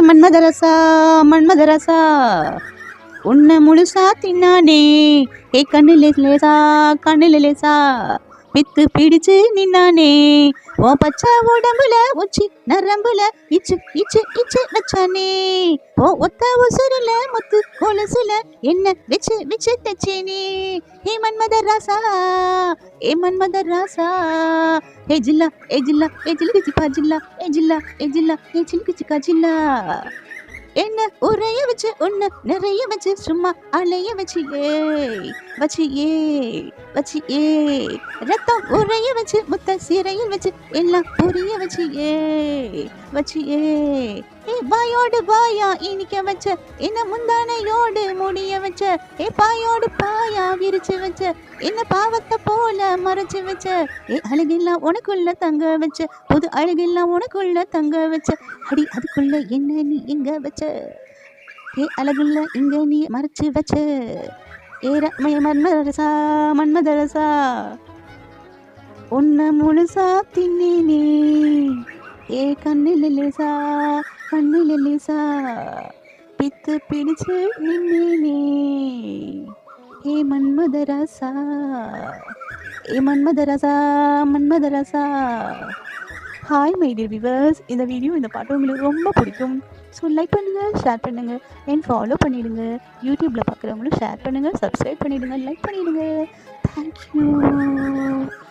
மன்மதரசா மன்மதரசா. உன்னை முழுசா தின்னானே. ஏ கண்ணுல லேசா கண்ணுல லேசா. பித்து பிடிச்சு நின்னானே. ஓ பச்சை உடம்புல உச்சி நரம்புல இச்சு இச்சு இச்சு வச்சானே. ஓ ஒத்த உசுருல முத்து கொலுசுல என்ன வச்சு வச்சு தச்சேனே. ஹே மன்மத ராசா ஹே மன்மத ராசா. ஹே ஜில்லா ஏ ஜில்லா ஏ ஜில்லு சிக்கா ஜில்லா ஏ ஜில்லா ஏ ஜில்லா ஏ சிலுக்கு சிக்கா ஜில்லா. என்ன ஒரே வச்சு உன்னை நிறைய வச்சு சும்மா அலைய வச்சு ஏய் வச்சு ஏ வச்சு ஏ ரத்தம் உரைய வச்சு முத்த சிறையில் வச்சு எல்லாம் புரிய வச்சு ஏ வச்சு ஏ ஏ பாயோடு பாயா இனிக்க வச்ச என்ன முந்தானையோடு முடிய வச்ச ஏ பாயோடு பாயா விரிச்சு வச்ச என்ன பாவத்தை போல மறைச்சு வச்ச ஏ அழகெல்லாம் உனக்குள்ள தங்க வச்ச புது அழகெல்லாம் உனக்குள்ள தங்க வச்ச அடி அதுக்குள்ள என்ன நீ எங்க வச்ச? ஏ அழகுள்ள இங்க நீ மறைச்சு வச்ச ஏரமய மன்மதரசா மன்மதரசா. உன்னை முழுசா தின்னேனே. ஏ கண்ணில் லேசா கண்ணில் லேசா. பித்து பிடிச்சு நின்னேனே. ஏ மன்மதரசா ஏ மன்மதரசா மன்மதரசா. ஹாய் மை டியர் விவர்ஸ் இந்த வீடியோ இந்த பாட்டு உங்களுக்கு ரொம்ப பிடிக்கும். ஸோ லைக் பண்ணுங்கள் ஷேர் பண்ணுங்கள் அண்ட் ஃபாலோ பண்ணிவிடுங்க யூடியூப்பில் பார்க்குறவங்களும் ஷேர் பண்ணுங்கள் சப்ஸ்கிரைப் பண்ணிவிடுங்க லைக் பண்ணிவிடுங்க தேங்க்யூ தேங்க்யூ